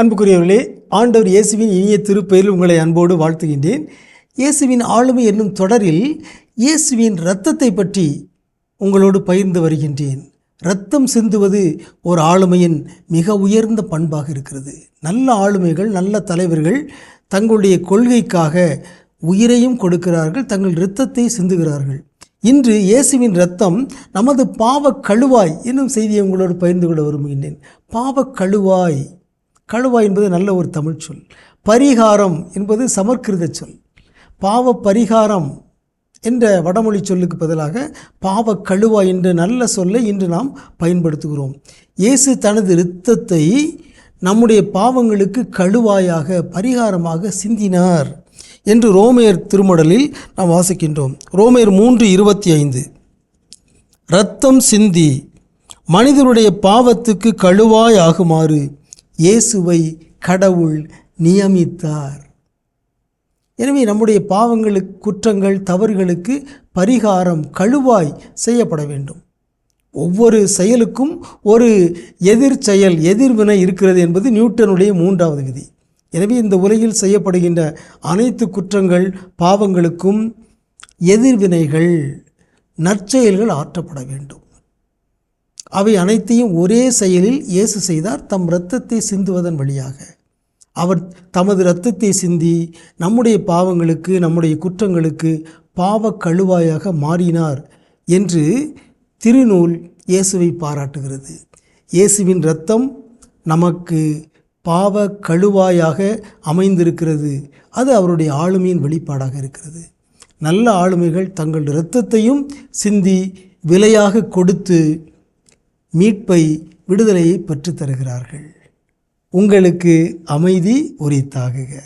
அன்புக்குரியவர்களே ஆண்டவர் இயேசுவின் இனிய திருப்பெயரில் உங்களை அன்போடு வாழ்த்துகின்றேன். இயேசுவின் ஆளுமை என்னும் தொடரில் இயேசுவின் இரத்தத்தை பற்றி உங்களோடு பகிர்ந்து வருகின்றேன். இரத்தம் சிந்துவது ஒரு ஆளுமையின் மிக உயர்ந்த பண்பாக இருக்கிறது. நல்ல ஆளுமைகள் நல்ல தலைவர்கள் தங்களுடைய கொள்கைக்காக உயிரையும் கொடுக்கிறார்கள் தங்கள் இரத்தத்தை சிந்துகிறார்கள். இன்று இயேசுவின் இரத்தம் நமது பாவ கழுவாய் என்னும் செய்தியை உங்களோடு பகிர்ந்து கொள்ள விரும்புகின்றேன். பாவ கழுவாய் கழுவாய் என்பது நல்ல ஒரு தமிழ் சொல். பரிகாரம் என்பது சமற்கிருத சொல். பாவ பரிகாரம் என்ற வடமொழி சொல்லுக்கு பதிலாக பாவ கழுவாய் என்ற நல்ல சொல்லை இன்று நாம் பயன்படுத்துகிறோம். இயேசு தனது இரத்தத்தை நம்முடைய பாவங்களுக்கு கழுவாயாக பரிகாரமாக சிந்தினார் என்று ரோமையர் திருமடலில் நாம் வாசிக்கின்றோம். ரோமையர் மூன்று இருபத்தி ஐந்து இரத்தம் சிந்தி மனிதருடைய பாவத்துக்கு கழுவாய் ஆகுமாறு இயேசுவை கடவுள் நியமித்தார். எனவே நம்முடைய பாவங்களுக்கு குற்றங்கள் தவறுகளுக்கு பரிகாரம் கழுவாய் செய்யப்பட வேண்டும். ஒவ்வொரு செயலுக்கும் ஒரு எதிர் செயல் எதிர்வினை இருக்கிறது என்பது நியூட்டனுடைய மூன்றாவது விதி. எனவே இந்த உலகில் செய்யப்படுகின்ற அனைத்து குற்றங்கள் பாவங்களுக்கும் எதிர்வினைகள் நற்செயல்கள் ஆற்றப்பட வேண்டும். அவை அனைத்தையும் ஒரே செயலில் இயேசு செய்தார் தம் இரத்தத்தை சிந்துவதன் வழியாக. அவர் தமது இரத்தத்தை சிந்தி நம்முடைய பாவங்களுக்கு நம்முடைய குற்றங்களுக்கு பாவ கழுவாயாக மாறினார் என்று திருநூல் இயேசுவை பாராட்டுகிறது. இயேசுவின் இரத்தம் நமக்கு பாவ கழுவாயாக அமைந்திருக்கிறது. அது அவருடைய ஆளுமையின் வெளிப்பாடாக இருக்கிறது. நல்ல ஆளுமைகள் தங்கள் இரத்தத்தையும் சிந்தி விலையாக கொடுத்து மீட்பை விடுதலையை பெற்றுத்தருகிறார்கள். உங்களுக்கு அமைதி உரித்தாகுக.